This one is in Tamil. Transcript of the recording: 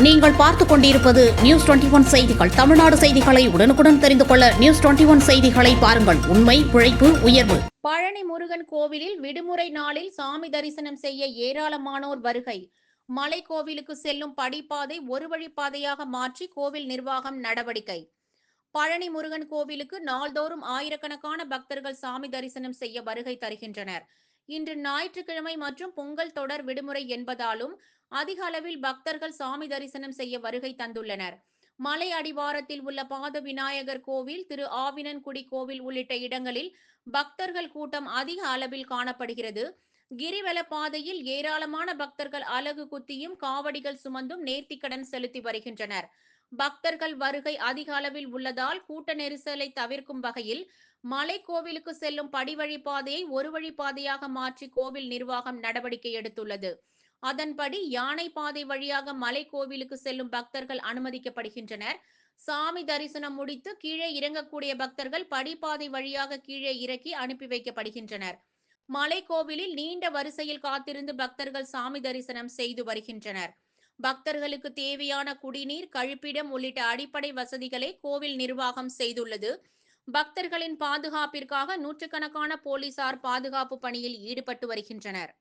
நீங்கள் பார்த்துக் கொண்டிருப்பது நியூஸ் டுவெண்டி ஒன் செய்திகள். தமிழ்நாடு செய்திகளை உடனுக்குடன் தெரிந்து கொள்ள நியூஸ் டுவெண்டி ஒன் செய்திகளை பாருங்கள். உண்மை உழைப்பு உயர்வு. பழனி முருகன் கோவிலில் விடுமுறை நாளில் சாமி தரிசனம் செய்ய ஏராளமானோர் வருகை. மலை கோவிலுக்கு செல்லும் படிப்பாதை ஒரு வழிப்பாதையாக மாற்றி கோவில் நிர்வாகம் நடவடிக்கை. பழனி முருகன் கோவிலுக்கு நாள்தோறும் ஆயிரக்கணக்கான பக்தர்கள் சாமி தரிசனம் செய்ய வருகை தருகின்றனர். இன்று ஞாயிற்றுக்கிழமை மற்றும் பொங்கல் தொடர் விடுமுறை என்பதாலும் அதிக அளவில் பக்தர்கள் சாமி தரிசனம் செய்ய வருகை தந்துள்ளனர். மலை அடிவாரத்தில் உள்ள பாத விநாயகர் கோவில் திரு ஆவினன்குடி கோவில் உள்ளிட்ட இடங்களில் பக்தர்கள் கூட்டம் அதிக அளவில் காணப்படுகிறது. கிரிவல பாதையில் ஏராளமான பக்தர்கள் அலகு குத்தியும் காவடிகள் சுமந்தும் நேர்த்திக்கடன் செலுத்தி வருகின்றனர். பக்தர்கள் வருகை அதிக அளவில் உள்ளதால் கூட்ட நெரிசலை தவிர்க்கும் வகையில் மலை கோவிலுக்கு செல்லும் படிவழிப்பாதையை ஒரு வழி பாதையாக மாற்றி கோவில் நிர்வாகம் நடவடிக்கை எடுத்துள்ளது. அதன்படி யானை பாதை வழியாக மலை கோவிலுக்கு செல்லும் பக்தர்கள் அனுமதிக்கப்படுகின்றனர். சாமி தரிசனம் முடித்து கீழே இறங்கக்கூடிய பக்தர்கள் படிப்பாதை வழியாக கீழே இறக்கி அனுப்பி வைக்கப்படுகின்றனர். மலை கோவிலில் நீண்ட வரிசையில் காத்திருந்து பக்தர்கள் சாமி தரிசனம் செய்து வருகின்றனர். பக்தர்களுக்கு தேவையான குடிநீர் கழிப்பிடம் உள்ளிட்ட அடிப்படை வசதிகளை கோவில் நிர்வாகம் செய்துள்ளது. பக்தர்களின் பாதுகாப்பிற்காக நூற்றுக்கணக்கான போலீசார் பாதுகாப்பு பணியில் ஈடுபட்டு வருகின்றனர்.